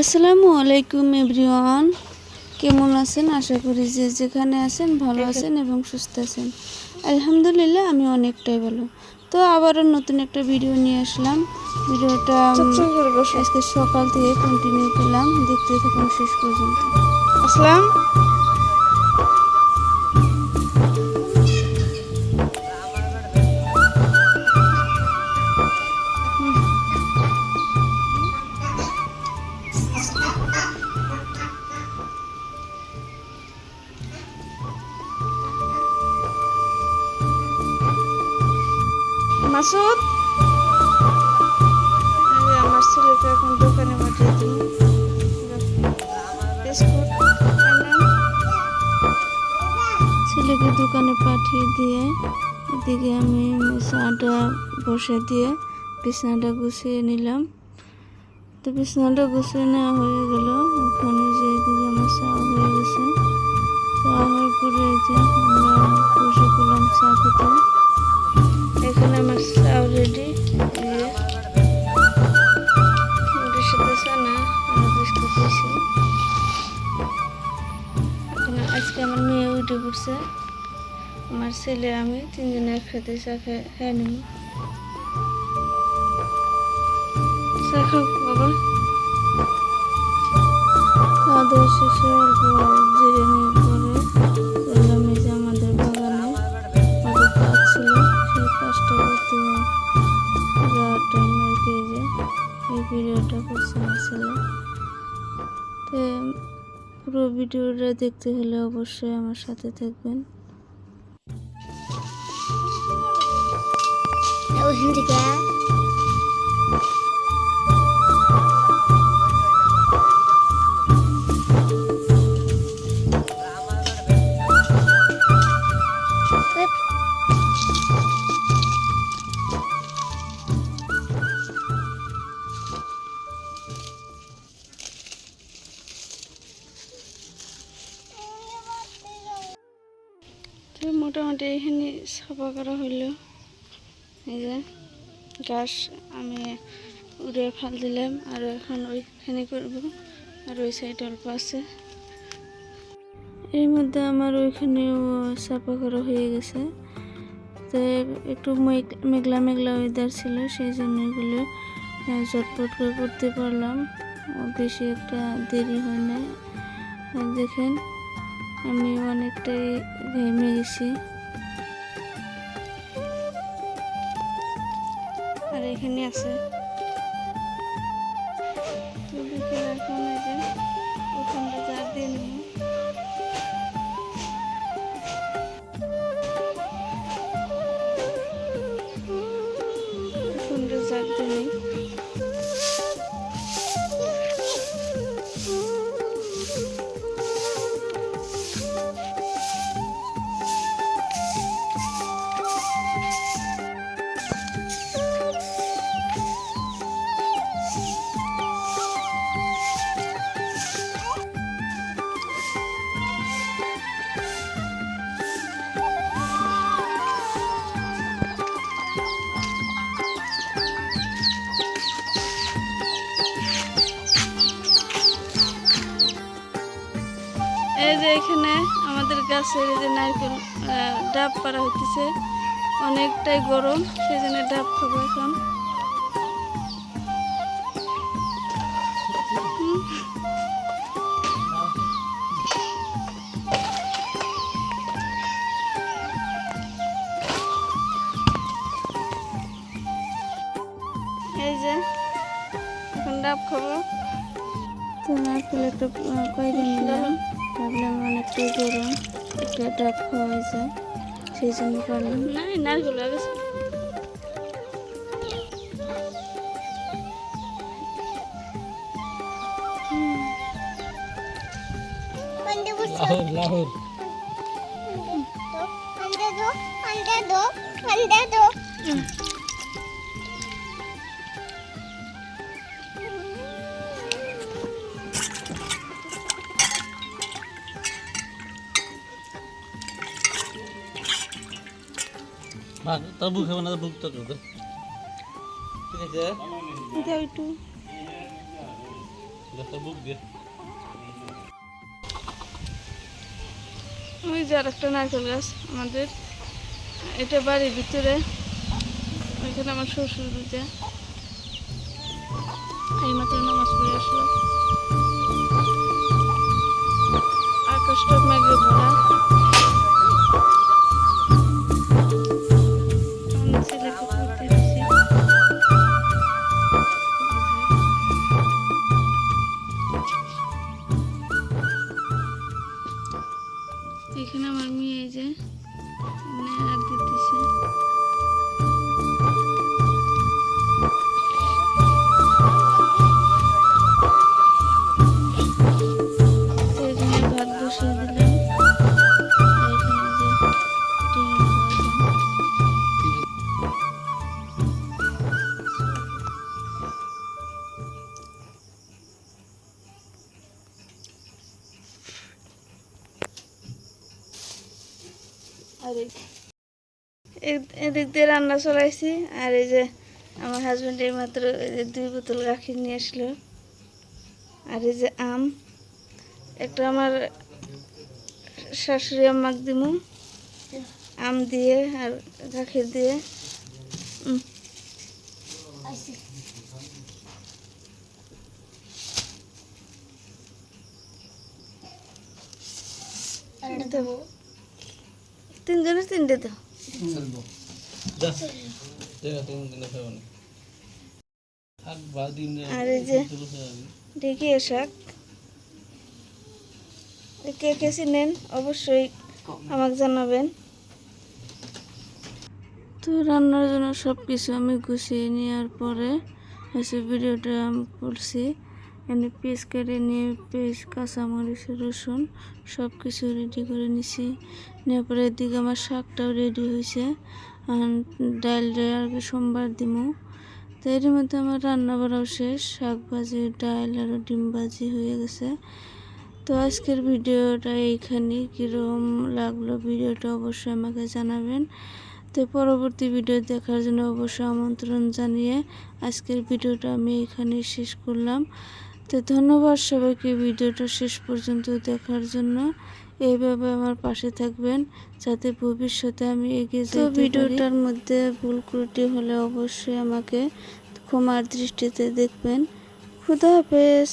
আসসালামু আলাইকুম এভরিওয়ান। কেমন আছেন? আশা করি যে যেখানে আছেন ভালো আছেন এবং সুস্থ আছেন। আলহামদুলিল্লাহ আমি অনেকটাই ভালো। তো আবারও নতুন একটা ভিডিও নিয়ে আসলাম। ভিডিওটা আজকে সকাল থেকে কন্টিনিউ করলাম। দেখতে থাকুন শেষ পর্যন্ত। আসলাম। মাসুদ আমার ছেলেকে এখন দোকানে পাঠিয়ে দিই ছেলেকে দোকানে পাঠিয়ে দিয়ে এদিকে আমি চাটা বসে দিয়ে বিছানাটা গুছিয়ে নিলাম। তো বিছানাটা গুছিয়ে নেওয়া হয়ে গেল। ওখানে যে এদিকে আমার চা হয়ে গেছে। চা হওয়ার পরে যে আমরা বসে পড়লাম চা খেতে। এখানে আমার চাও রেডি রুটির সাথে চানা আর বিস্কুট দিয়েছি এখানে আজকে আমার মেয়ে উঠে পড়ছে। আমার ছেলে, আমি তিনজনে একসাথে চা খেয়ে নিব। চা খাও, বাবা। খাওয়া দাওয়া শেষে অল্প জিরে নিয়ে ভিডিওটা করছে আমার ছেলে তো পুরো ভিডিওটা দেখতে হলে অবশ্যই আমার সাথে থাকবেন। মোটামুটি এখানে সাফা করা হইল এই যে ঘাস আমি উড়ে ফাল দিলাম, আর এখন ওইখানে করব, আর ওই সাইড অল্প আছে এর মধ্যে আমার ওইখানেও সাফা করা হয়ে গেছে। তো একটু মেঘ- মেঘলা মেঘলা ওয়েদার ছিল, সেই জন্য এগুলো চটপট করে করতে পারলাম। বেশি একটা দেরি হয় না দেখেন, আমি অনেকটাই ঘেমে গেছি। আর এখানে আছে। এখন এই যে জার দিয়ে গাছের যে নারকেল ডাব পাড়া হইতেছে। অনেকটাই গরম সেই জন্য ডাব খাব এখন। হুম। এই যে এখন ডাব খাব। তো নারকেল একটা আহ, নিলাম ভাবলাম অনেকটাই গরম। এটা ডাব হয়ে যায় সেই জন্য পারলাম না নারকেল গেছে লাহোর লাহোর। ভাগ তোর বুক হবে না তো একটা। নারকেল গাছ আমাদের। এটা বাড়ির ভিতরে। ওইখানে আমার শ্বশুর বুঝে এই মাত্র নামাজ পড়ে আসলো। আকাশটা মেঘে ভরা। আমার মেয়ে যে আর দিতেছে। আর এদিক দিয়ে রান্না চলাইছি আর এই যে আমার হাজব্যান্ড এই মাত্র এই যে দুই বোতল গাখির নিয়ে আসলো। আর এই যে আম একটা আমার শাশুড়ি আম্মাক দিমু। আম দিয়ে আর গাখির দিয়ে। দেবো। তিনজনের তিনটে দাও আর এই যে খাওয়াবি। শাক। কে কে চিনেন অবশ্যই আমাকে জানাবেন। তো রান্নার জন্য সব কিছু আমি গুছিয়ে নেওয়ার পরে হচ্ছে ভিডিওটা আমি করছি। এনে পেঁয়াজ কেটে নিয়ে পেঁয়াজ কাঁচামরিচ, রসুন সব কিছু রেডি করে নিছি। নেওয়ার পরে এদিকে আমার শাকটাও রেডি হয়েছে। ডালটা আর সোমবার দিমু। তো এর মধ্যে আমার রান্না বাড়াও শেষ। শাক ভাজি, ডাল আর ডিম ভাজি হয়ে গেছে। তো আজকের ভিডিওটা এইখানে কীরকম লাগল ভিডিওটা অবশ্যই আমাকে জানাবেন। তো পরবর্তী ভিডিও দেখার জন্য অবশ্যই আমন্ত্রণ জানিয়ে আজকের ভিডিওটা আমি এখানে শেষ করলাম। তো ধন্যবাদ সবাইকে ভিডিওটা শেষ পর্যন্ত দেখার জন্য। এইভাবে আমার পাশে থাকবেন যাতে ভবিষ্যতে আমি এগিয়ে যাই ভিডিওটার মধ্যে ভুল ত্রুটি হলে অবশ্যই আমাকে ক্ষমার দৃষ্টিতে দেখবেন। খুদা হাফেজ।